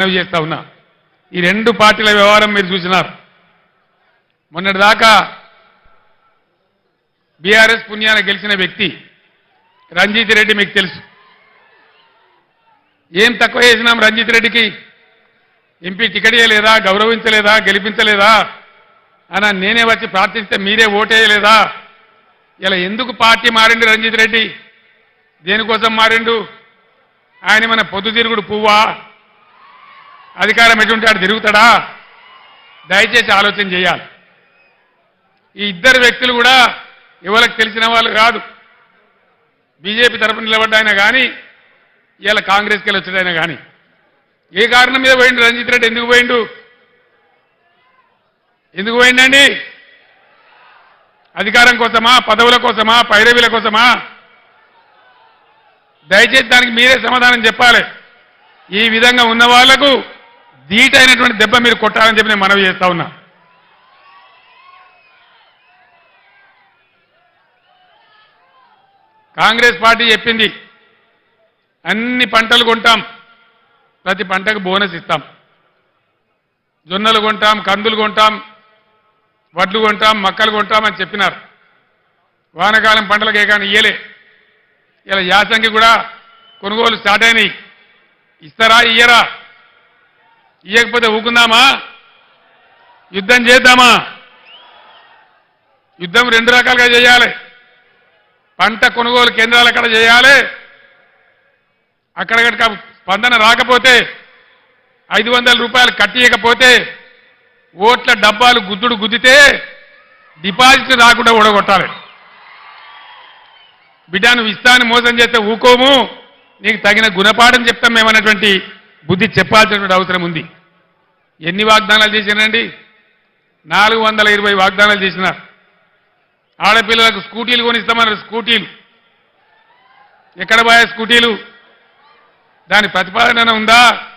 మనవి చేస్తా ఉన్నా. ఈ రెండు పార్టీల వ్యవహారం మీరు చూసినారు. మొన్నటిదాకా బీఆర్ఎస్ పుణ్యాన గెలిచిన వ్యక్తి రంజిత్ రెడ్డి మీకు తెలుసు. ఏం తక్కువ చేసినాం రంజిత్ రెడ్డికి? ఎంపీ టికెట్ ఇవ్వలేదా గౌరవించలేదా? గెలిపించలేదా? అని నేనే వచ్చి ప్రార్థిస్తే మీరే ఓటేయలేదా? ఇలా ఎందుకు పార్టీ మారిండు రంజిత్ రెడ్డి? దేనికోసం మారిండు? ఆయన మన పొద్దుతిరుగుడు పువ్వా? అధికారం ఎటువంటి ఆడు తిరుగుతాడా? దయచేసి ఆలోచన చేయాలి. ఈ ఇద్దరు వ్యక్తులు కూడా ఎవరికి తెలిసిన వాళ్ళు కాదు. బీజేపీ తరఫున నిలబడ్డాయినా కానీ ఇవాళ కాంగ్రెస్కి వెళ్ళి వచ్చాడైనా కానీ ఏ కారణం మీద పోయిండు రంజిత్ రెడ్డి? ఎందుకు పోయిండు? ఎందుకు పోయిండండి? అధికారం కోసమా? పదవుల కోసమా? పైరవీల కోసమా? దయచేసి దానికి మీరే సమాధానం చెప్పాలి. ఈ విధంగా ఉన్న వాళ్ళకు ధీటైనటువంటి దెబ్బ మీరు కొట్టాలని చెప్పి నేను మనవి చేస్తా ఉన్నా. కాంగ్రెస్ పార్టీ చెప్పింది అన్ని పంటలు కొంటాం ప్రతి పంటకు బోనస్ ఇస్తాం. జొన్నలు కొంటాం కందులు కొంటాం వడ్లు కొంటాం మక్కలు కొంటాం అని చెప్పినారు. వానకాలం పంటలకు కానీ ఇయ్యలే. ఇలా యాసంగి కూడా కొనుగోలు స్టార్ట్ అయినాయి. ఇస్తారా ఇయ్యరా? ఇవ్వకపోతే ఊకుందామా? యుద్ధం చేద్దామా? యుద్ధం రెండు రకాలుగా చేయాలి. పంట కొనుగోలు కేంద్రాలు అక్కడ చేయాలి? అక్కడ కనుక స్పందన రాకపోతే ఐదు వందల రూపాయలు కట్టియకపోతే ఓట్ల డబ్బాలు గుద్దుడు గుద్దితే డిపాజిట్ రాకుండా ఓడగొట్టాలి బిడ్డ నువ్వు ఇస్తాను మోసం చేస్తే ఊకోము నీకు తగిన గుణపాఠం చెప్తాం మేమన్నటువంటి బుద్ధి చెప్పాల్సినటువంటి అవసరం ఉంది. ఎన్ని వాగ్దానాలు చేసినండి నాలుగు వందల ఇరవై వాగ్దానాలు చేసినారు. ఆడపిల్లలకు స్కూటీలు కొనిస్తామన్నారు స్కూటీలు. ఎక్కడ పోయా స్కూటీలు? దాని ప్రతిపాదన ఉందా?